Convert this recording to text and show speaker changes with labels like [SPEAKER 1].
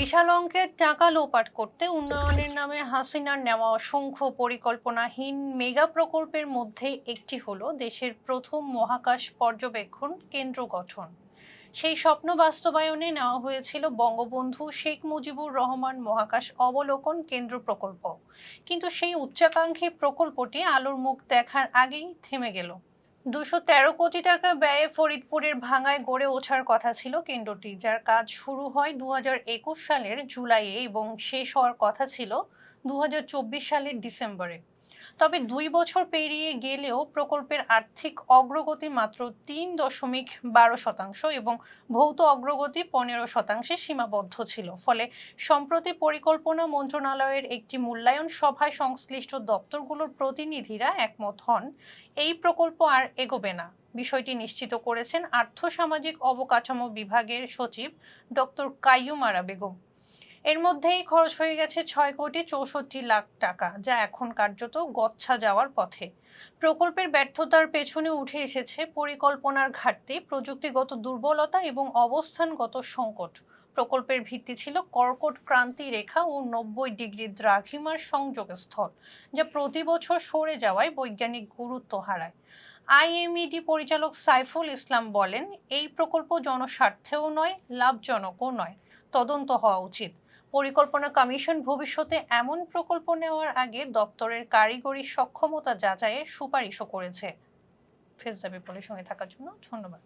[SPEAKER 1] বিশাল অঙ্কের টাকা লোপাট করতে উন্নয়নের নামে হাসিনার নেওয়া অসংখ্য পরিকল্পনাহীন মেগা প্রকল্পের মধ্যে একটি হলো দেশের প্রথম মহাকাশ পর্যবেক্ষণ কেন্দ্র গঠন। সেই স্বপ্ন বাস্তবায়নে নেওয়া হয়েছিল বঙ্গবন্ধু শেখ মুজিবুর রহমান মহাকাশ অবলোকন কেন্দ্র প্রকল্প। কিন্তু সেই উচ্চাকাঙ্ক্ষী প্রকল্পটি আলোর মুখ দেখার আগেই থেমে গেল। দুশো তেরো কোটি টাকা ব্যয়ে ফরিদপুরের ভাঙায় গড়ে ওঠার কথা ছিল কেন্দ্রটি, যার কাজ শুরু হয় দু সালের জুলাইয়ে এবং শেষ হওয়ার কথা ছিল দু হাজার চব্বিশ সালের ডিসেম্বরে। তবে দুই বছর পেরিয়ে গেলেও প্রকল্পের আর্থিক অগ্রগতি মাত্র তিন দশমিক বারো শতাংশ এবং ভৌত অগ্রগতি পনেরো শতাংশে সীমাবদ্ধ ছিল। ফলে সম্প্রতি পরিকল্পনা মন্ত্রণালয়ের একটি মূল্যায়ন সভায় সংশ্লিষ্ট দপ্তরগুলোর প্রতিনিধিরা একমত হন, এই প্রকল্প আর এগোবে না। বিষয়টি নিশ্চিত করেছেন আর্থসামাজিক অবকাঠামো বিভাগের সচিব ডক্টর কাইয়ুম আরা বেগম। এর মধ্যেই খরচ হয়ে গেছে ছয় কোটি চৌষট্টি লাখ টাকা, যা এখন কার্যত গচ্ছা যাওয়ার পথে। প্রকল্পের ব্যর্থতার পেছনে উঠে এসেছে পরিকল্পনার ঘাটতি, প্রযুক্তিগত দুর্বলতা এবং অবস্থানগত সংকট। প্রকল্পের ভিত্তি ছিল কর্কট ক্রান্তি রেখা ও নব্বই ডিগ্রি দ্রাঘিমার সংযোগস্থল, যা প্রতি বছর সরে যাওয়ায় বৈজ্ঞানিক গুরুত্ব হারায়। আইএমইডি পরিচালক সাইফুল ইসলাম বলেন, এই প্রকল্প জনস্বার্থেও নয়, লাভজনকও নয়। তদন্ত হওয়া উচিত। পরিকল্পনা কমিশন ভবিষ্যতে এমন প্রকল্প নেওয়ার আগে দপ্তরের কারিগরি সক্ষমতা যাচাইয়ের সুপারিশও করেছে। ফেসদা বিপলের সঙ্গে থাকার জন্য ধন্যবাদ।